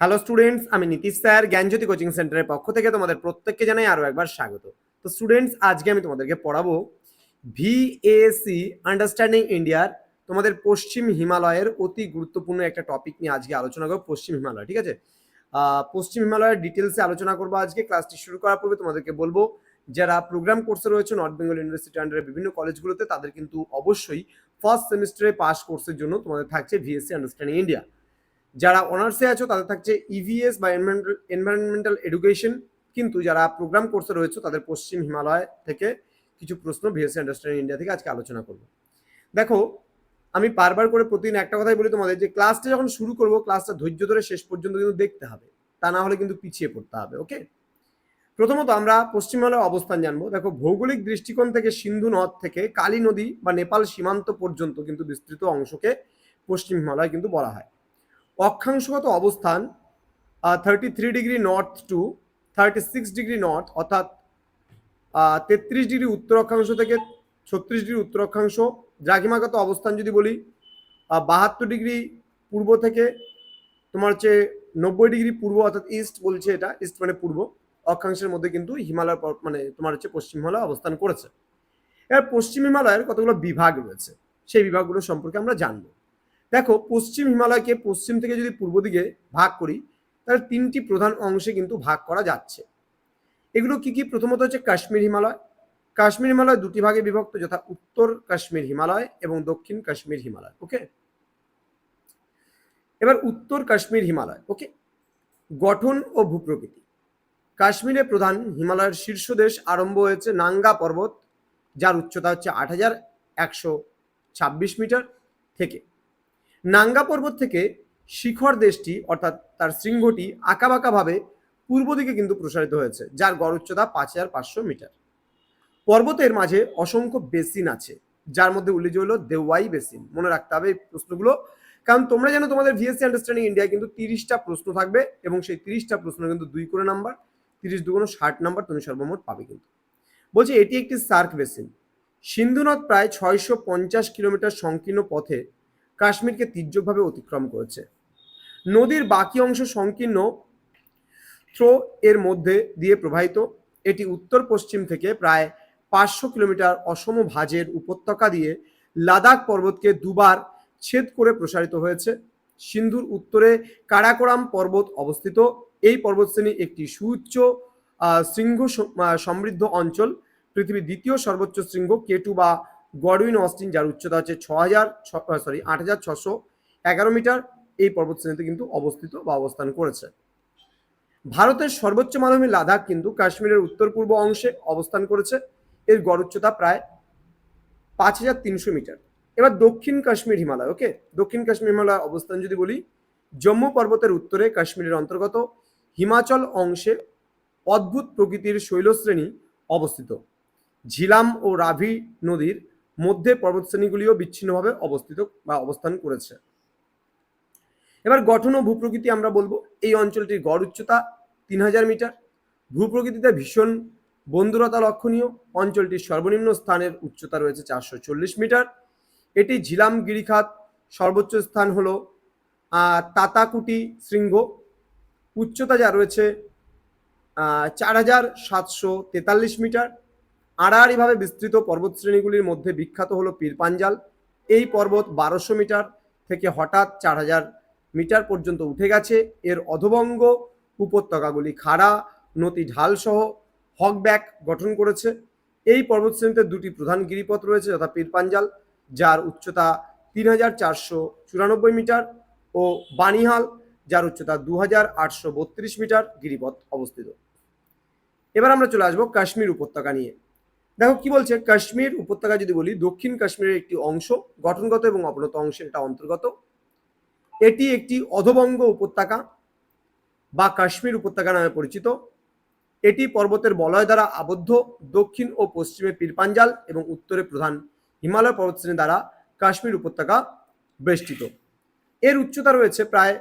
Hello students আমি Nitish sir, জ্ঞানজ্যোতি coaching সেন্টারের পক্ষ থেকে তোমাদের প্রত্যেককে জানাই আরও একবার স্বাগত। তো স্টুডেন্টস আজকে আমি তোমাদেরকে পড়াবো ভিএসি আন্ডারস্ট্যান্ডিং ইন্ডিয়ার তোমাদের পশ্চিম হিমালয়ের অতি গুরুত্বপূর্ণ একটা টপিক নিয়ে আজকে আলোচনা করব, পশ্চিম হিমালয়, ঠিক আছে? পশ্চিম হিমালয়ের ডিটেলসে আলোচনা করব আজকে ক্লাসটি শুরু করার পূর্বে তোমাদেরকে বলব, যারা প্রোগ্রাম কোর্সে রয়েছে নর্থ বেঙ্গল ইউনিভার্সিটি আন্ডারে বিভিন্ন কলেজগুলোতে তাদের কিন্তু অবশ্যই ফার্স্ট সেমিস্টারে পাস কোর্সের জন্য তোমাদের থাকছে ভিএসসি আন্ডারস্ট্যান্ডিং ইন্ডিয়া যারা অনার্সে আছো, তাদের থাকছে ইভিএস বা এনভায়রনমেন্টাল এডুকেশন কিন্তু যারা প্রোগ্রাম কোর্সে রয়েছে, তাদের পশ্চিম হিমালয় থেকে কিছু প্রশ্ন ভিএসসি আন্ডারস্ট্যান্ডিং ইন্ডিয়া থেকে আজকে আলোচনা করব। দেখো, আমি বারবার করে প্রতিদিন একটা কথাই বলি তোমাদের যে ক্লাসটা যখন শুরু করব ক্লাসটা ধৈর্য ধরে শেষ পর্যন্ত কিন্তু দেখতে হবে। তা না হলে কিন্তু পিছিয়ে পড়তে হবে ওকে প্রথমত আমরা পশ্চিম হিমালয়ের অবস্থান জানব। দেখো, ভৌগোলিক দৃষ্টিকোণ থেকে সিন্ধু নদ থেকে কালী নদী বা নেপাল সীমান্ত পর্যন্ত কিন্তু বিস্তৃত অংশকে পশ্চিম হিমালয় কিন্তু বলা হয়। অক্ষাংশগত অবস্থান thirty three degree north to thirty six degree north অর্থাৎ তেত্রিশ ডিগ্রি উত্তর অক্ষাংশ থেকে ছত্রিশ ডিগ্রি উত্তর অক্ষাংশ দ্রাঘিমাগত অবস্থান যদি বলি বাহাত্তর ডিগ্রি পূর্ব থেকে, তোমার হচ্ছে নব্বই ডিগ্রি পূর্ব, অর্থাৎ ইস্ট বলছে এটা ইস্ট মানে পূর্ব। অক্ষাংশের মধ্যে কিন্তু হিমালয় মানে তোমার হচ্ছে পশ্চিম হিমালয় অবস্থান করেছে। এবার পশ্চিম হিমালয়ের কতগুলো বিভাগ রয়েছে, সেই বিভাগগুলো সম্পর্কে আমরা জানব। দেখো, পশ্চিম হিমালয়কে পশ্চিম থেকে যদি পূর্ব দিকে ভাগ করি, তাহলে তিনটি প্রধান অংশে কিন্তু ভাগ করা যাচ্ছে। এগুলো কি কি? প্রথমত হচ্ছে কাশ্মীর হিমালয়। কাশ্মীর হিমালয় দুটি ভাগে বিভক্ত, যথা উত্তর কাশ্মীর হিমালয় এবং দক্ষিণ কাশ্মীর হিমালয়, ওকে? এবার উত্তর কাশ্মীর হিমালয়, ওকে? গঠন ও ভূপ্রকৃতি। কাশ্মীরে প্রধান হিমালয়ের শীর্ষ দেশ আরম্ভ হয়েছে নাঙ্গা পর্বত, যার উচ্চতা হচ্ছে আট হাজার একশো ছাব্বিশ মিটার থেকে। নাঙ্গা পর্বত থেকে শিখর দেশটি, অর্থাৎ তার শৃঙ্গটি আঁকাবাঁকাভাবে পূর্ব দিকে কিন্তু প্রসারিত হয়েছে, যার গড় উচ্চতা পাঁচ হাজার পাঁচশো মিটার। পর্বতের মাঝে অসংখ্য বেসিন আছে, যার মধ্যে উল্লেখযোগ্য হলো দেওয়াই বেসিন। মনে রাখতে হবে এই প্রশ্নগুলো, কারণ তোমরা জানো তোমাদের ভিএসসি আন্ডারস্ট্যান্ডিং ইন্ডিয়ায় কিন্তু তিরিশটা প্রশ্ন থাকবে এবং সেই তিরিশটা প্রশ্ন কিন্তু দুই করে নাম্বার, তিরিশ দুগুণ ষাট নাম্বার তুমি সর্বমোট পাবে কিন্তু। বলছে এটি একটি সার্ক বেসিন। সিন্ধু নদ প্রায় ছয়শো পঞ্চাশ কিলোমিটার সংকীর্ণ পথে কাশ্মীরকে তীর্যকভাবে অতিক্রম করেছে। নদীর বাকি অংশ সংকীর্ণ থ্রো এর মধ্যে দিয়ে প্রবাহিত। এটি উত্তর পশ্চিম থেকে প্রায় পাঁচশো কিলোমিটার অসম ভাজের উপত্যকা দিয়ে লাদাখ পর্বতকে দুবার ছেদ করে প্রসারিত হয়েছে। সিন্ধুর উত্তরে কারাকোরাম পর্বত অবস্থিত। এই পর্বতশ্রেণী একটি সুউচ্চ শৃঙ্গ সমৃদ্ধ অঞ্চল। পৃথিবীর দ্বিতীয় সর্বোচ্চ শৃঙ্গ কেটু বা গডউইন অস্টিন, যার উচ্চতা হচ্ছে ছ হাজার সরি আট হাজার ছশো এগারো মিটার, এই পর্বতশ্রেণীতে কিন্তু অবস্থিত বা অবস্থান করেছে। ভারতের সর্বোচ্চ মালভূমি লাদাখ কিন্তু কাশ্মীরের উত্তর পূর্ব অংশে অবস্থান করেছে। এর গড় উচ্চতা প্রায় পাঁচ হাজার তিনশো মিটার। এবার দক্ষিণ কাশ্মীর হিমালয়, ওকে? দক্ষিণ কাশ্মীর হিমালয় অবস্থান যদি বলি, জম্মু পর্বতের উত্তরে কাশ্মীরের অন্তর্গত হিমাচল অংশে অদ্ভুত প্রকৃতির শৈলশ্রেণী অবস্থিত। ঝিলাম ও রাভি নদীর মধ্যে পর্বতশ্রেণীগুলিও বিচ্ছিন্নভাবে অবস্থিত বা অবস্থান করেছে। এবার গঠন ও ভূপ্রকৃতি আমরা বলব। এই অঞ্চলটির গড় উচ্চতা তিন হাজার মিটার। ভূপ্রকৃতিতে ভীষণ বন্ধুরতা লক্ষণীয়। অঞ্চলটির সর্বনিম্ন স্থানের উচ্চতা রয়েছে চারশো চল্লিশ মিটার। এটি ঝিলাম গিরিখাত সর্বোচ্চ স্থান হল তাতাকুটি শৃঙ্গ। উচ্চতা যা রয়েছে চার হাজার সাতশো তেতাল্লিশ মিটার। আড়াআড়িভাবে বিস্তৃত পর্বতশ্রেণীগুলির মধ্যে বিখ্যাত হলো পীরপাঞ্জাল এই পর্বত বারোশো মিটার থেকে হঠাৎ চার হাজার মিটার পর্যন্ত উঠে গেছে। এর অধবঙ্গ উপত্যকাগুলি খাড়া, নদী ঢালসহ হকব্যাক গঠন করেছে। এই পর্বতশ্রেণীতে দুটি প্রধান গিরিপথ রয়েছে যথা পীরপাঞ্জাল যার উচ্চতা তিন হাজার চারশো চুরানব্বই মিটার, ও বানিহাল যার উচ্চতা দু হাজার আটশো বত্রিশ মিটার গিরিপথ অবস্থিত। এবার আমরা চলে আসব কাশ্মীর উপত্যকা নিয়ে। দেখো কি বলছে? কাশ্মীর উপত্যকা যদি বলি, দক্ষিণ কাশ্মীরের একটি অংশ গঠনগত এবং অবনত অংশের এটা অন্তর্গত। এটি একটি অধবঙ্গ উপত্যকা বা কাশ্মীর উপত্যকা নামে পরিচিত। এটি পর্বতের বলয় দ্বারা আবদ্ধ, দক্ষিণ ও পশ্চিমে পীরপাঞ্জাল এবং উত্তরে প্রধান হিমালয় পর্বতশ্রেণী দ্বারা কাশ্মীর উপত্যকা বেষ্টিত। এর উচ্চতা রয়েছে প্রায়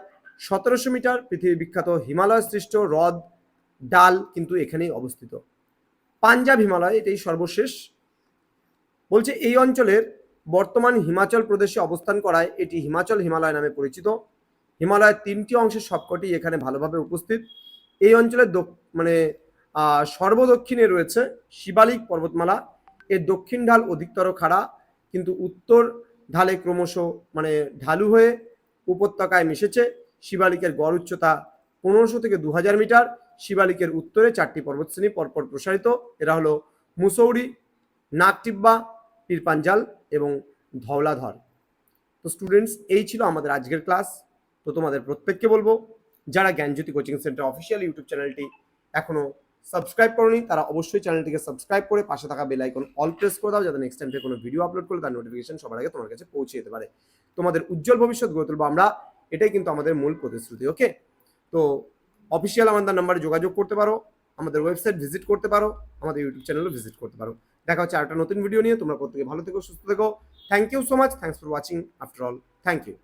সতেরোশো মিটার পৃথিবী বিখ্যাত হিমালয় সৃষ্ট হ্রদ, ডাল কিন্তু এখানেই অবস্থিত। পাঞ্জাব হিমালয়, এটাই সর্বশেষ। বলছে, এই অঞ্চলের বর্তমান হিমাচল প্রদেশে অবস্থান করায় এটি হিমাচল হিমালয় নামে পরিচিত। হিমালয়ের তিনটি অংশের সবকটি এখানে ভালোভাবে উপস্থিত। এই অঞ্চলের মানে সর্বদক্ষিণে রয়েছে শিবালিক পর্বতমালা। এর দক্ষিণ ঢাল অধিকতর খাড়া, কিন্তু উত্তর ঢালে ক্রমশ মানে ঢালু হয়ে উপত্যকায় মিশেছে। শিবালিকের গড় উচ্চতা পনেরোশো থেকে দু হাজার মিটার। শিবালিকের উত্তরে চারটি পর্বতশ্রেণী পরপর প্রসারিত। এরা হলো মুসৌরি নাগটিব্বা, পীরপাঞ্জাল এবং ধওলাধর। তো স্টুডেন্টস এই ছিল আমাদের আজকের ক্লাস তো তোমাদের প্রত্যেককে বলব, যারা Gyanjyoti coaching centre official YouTube চ্যানেলটি এখনও সাবস্ক্রাইব করনি, তারা অবশ্যই চ্যানেলটিকে সাবস্ক্রাইব করে পাশে থাকা বেল আইকন অল প্রেস করে দাও, যাতে নেক্সট টাইম কোনো ভিডিও আপলোড করলে তার নোটিফিকেশন সবার আগে তোমার কাছে পৌঁছে যেতে পারে। তোমাদের উজ্জ্বল ভবিষ্যৎ গড়ে তুলবো আমরা, এটাই কিন্তু আমাদের মূল প্রতিশ্রুতি ওকে তো অফিসিয়াল আমাদের নাম্বারে যোগাযোগ করতে পারো, আমাদের ওয়েবসাইট ভিজিট করতে পারো, আমাদের ইউটিউব চ্যানেলও ভিজিট করতে পারো। দেখা হচ্ছে আরেকটা নতুন ভিডিও নিয়ে, তোমরা প্রত্যেকে ভালো থেকো, সুস্থ থেকো। Thank you so much thanks for watching after all thank you